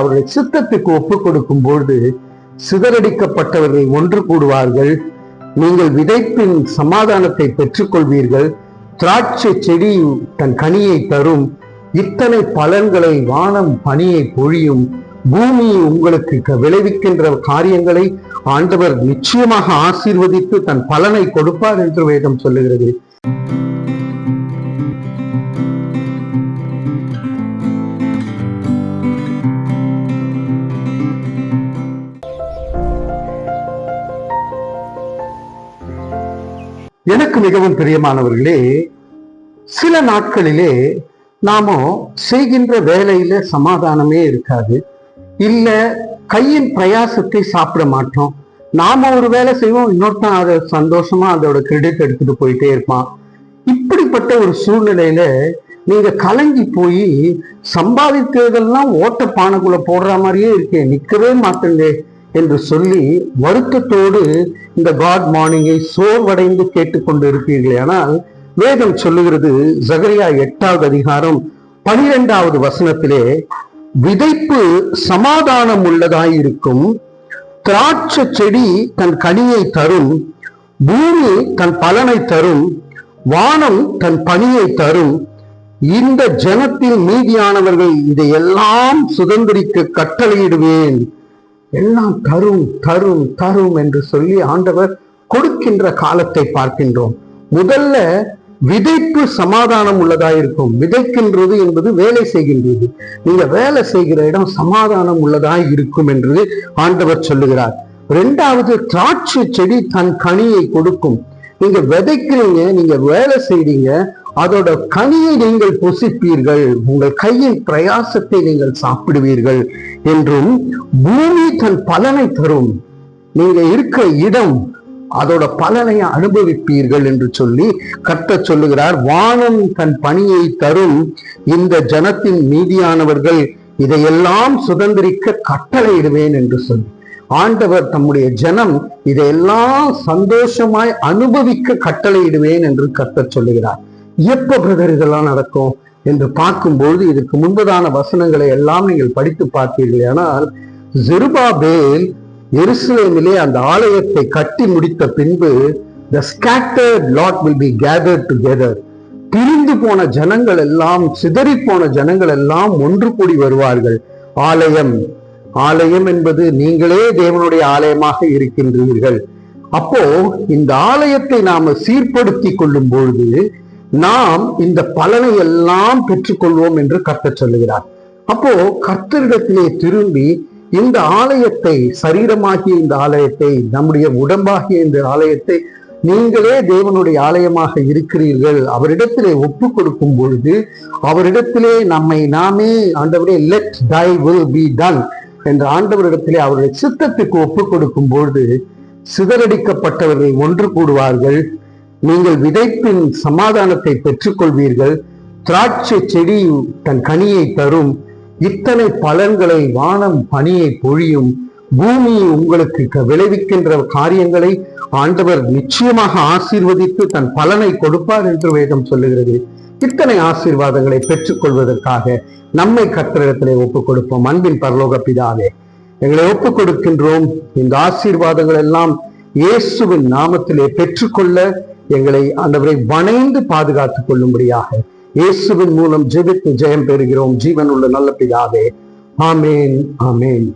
அவருடைய சித்தத்துக்கு ஒப்புக் கொடுக்கும் பொழுது சிதறடிக்கப்பட்டவர்கள் ஒன்று கூடுவார்கள். நீங்கள் விதைப்பின் சமாதானத்தை பெற்றுக்கொள்வீர்கள். திராட்சை செடி தன் கனியை தரும். இத்தனை பலன்களை வானம் பணியை பொழியும். பூமி உங்களுக்கு விளைவிக்கின்ற காரியங்களை ஆண்டவர் நிச்சயமாக ஆசீர்வதித்து தன் பலனை கொடுப்பார் என்று வேதம் சொல்லுகிறது. எனக்கு மிகவும் பிரியமானவர்களே சில நாட்களிலே நாம செய்கின்ற வேலையில சமாதானமே இருக்காது. இல்ல கையின் பிரயாசத்தை சாப்பிட மாட்டோம். நாம ஒரு வேலை செய்வோம் இன்னொருத்தன் அதை சந்தோஷமா அதோட கிரெடிட் எடுத்துட்டு போயிட்டே இருப்பான். இப்படிப்பட்ட ஒரு சூழ்நிலையில நீங்க கலங்கி போய் சம்பாதித்ததெல்லாம் ஓட்ட பானைக்குள்ள போடுற மாதிரியே இருக்கேன் நிக்கவே மாட்டேங்க என்று சொல்லி வருத்தத்தோடு இந்த காட் மார்னிங்கை சோர்வடைந்து கேட்டுக்கொண்டு இருப்பீர்களே ஆனால் வேதம் சொல்லுகிறது ஜகரியா எட்டாவது அதிகாரம் பனிரெண்டாவது வசனத்திலே விதைப்பு சமாதானம் உள்ளதாயிருக்கும். திராட்சை செடி தன் கனியை தரும். பூமி தன் பலனை தரும். வானம் தன் பனியை தரும். இந்த ஜனத்தில் மீதியானவர்கள் இதையெல்லாம் சுதந்திரிக்க கட்டளையிடுவேன். எல்லாம் தரும் தரும் தரும் என்று சொல்லி ஆண்டவர் கொடுக்கின்ற காலத்தை பார்க்கின்றோம். முதல்ல விதைப்பு சமாதானம் உள்ளதாயிருக்கும். விதைக்கின்றது என்பது வேலை செய்கின்றது. நீங்க வேலை செய்கிற இடம் சமாதானம் உள்ளதா இருக்கும் என்று ஆண்டவர் சொல்லுகிறார். இரண்டாவது திராட்சை செடி தன் கனியை கொடுக்கும். நீங்க விதைக்கிறீங்க நீங்க வேலை செய்றீங்க அதோட கனியை நீங்கள் புசிப்பீர்கள். உங்கள் கையின் பிரயாசத்தை நீங்கள் சாப்பிடுவீர்கள் என்றும் பூமி தன் பலனை தரும். நீங்க இருக்க இடம் அதோட பலனை அனுபவிப்பீர்கள் என்று சொல்லி கர்த்தர் சொல்லுகிறார். வானம் தன் பணியை தரும். இந்த ஜனத்தின் மீதியானவர்கள் இதையெல்லாம் சுதந்திரிக்க கட்டளையிடுவேன் என்று சொல்லி. ஆண்டவர் தம்முடைய ஜனம் இதையெல்லாம் சந்தோஷமாய் அனுபவிக்க கட்டளையிடுவேன் என்று கத்த சொல்லுகிறார். எப்ப பிரதர் இதெல்லாம் நடக்கும் என்று பார்க்கும்பொழுது இதுக்கு முன்பதான வசனங்களை எல்லாம் நீங்கள் படித்து பார்த்தீர்கள். ஆனால் ஜெருபாபேல் எருசலேமிலே அந்த ஆலயத்தை கட்டி முடித்த பின்பு the scattered lot will be gathered together பிரிந்து போன ஜனங்கள் எல்லாம் சிதறி போன ஜனங்கள் எல்லாம் ஒன்று கூடி வருவார்கள். ஆலயம் ஆலயம் என்பது நீங்களே தேவனுடைய ஆலயமாக இருக்கின்றீர்கள். அப்போ இந்த ஆலயத்தை நாம சீர்படுத்தி கொள்ளும் பொழுது நாம் இந்த பலனை எல்லாம் பெற்றுக்கொள்வோம் என்று கர்த்தர் சொல்லுகிறார். அப்போ கர்த்தரிடத்திலே திரும்பி இந்த ஆலயத்தை சரீரமாகிய இந்த ஆலயத்தை நம்முடைய உடம்பாகிய இந்த ஆலயத்தை நீங்களே தேவனுடைய ஆலயமாக இருக்கிறீர்கள். அவரிடத்திலே ஒப்பு கொடுக்கும் பொழுது அவரிடத்திலே நம்மை நாமே ஆண்டவரே let thy will be done என்ற ஆண்டவரிடத்திலே அவருடைய சித்தத்துக்கு ஒப்பு கொடுக்கும் பொழுது சிதறடிக்கப்பட்டவர்கள் ஒன்று கூடுவார்கள். நீங்கள் விதைப்பின் சமாதானத்தை பெற்றுக்கொள்வீர்கள். திராட்சை செடி தன் கனியை தரும். இத்தனை பலன்களை வானம் பனியை பொழியும். பூமி உங்களுக்கு விளைவிக்கின்ற காரியங்களை ஆண்டவர் நிச்சயமாக ஆசீர்வதித்து தன் பலனை கொடுப்பார் என்று வேதம் சொல்லுகிறது. இத்தனை ஆசீர்வாதங்களை பெற்றுக்கொள்வதற்காக நம்மை கர்த்தரிடத்திலே ஒப்புக் கொடுப்போம் அன்பின் பரலோக பிதாவே எங்களை ஒப்புக் கொடுக்கின்றோம் இந்த ஆசீர்வாதங்கள் எல்லாம் இயேசுவின் நாமத்திலே பெற்றுக்கொள்ள எங்களை ஆண்டவரை வணைந்து பாதுகாத்துக் கொள்ளும்படியாக இயேசுவின் மூலம் ஜெபித்து ஜெயம் பெறுகிறோம். ஜீவன் உள்ள நல்ல பிதாவே. ஆமேன் ஆமேன்.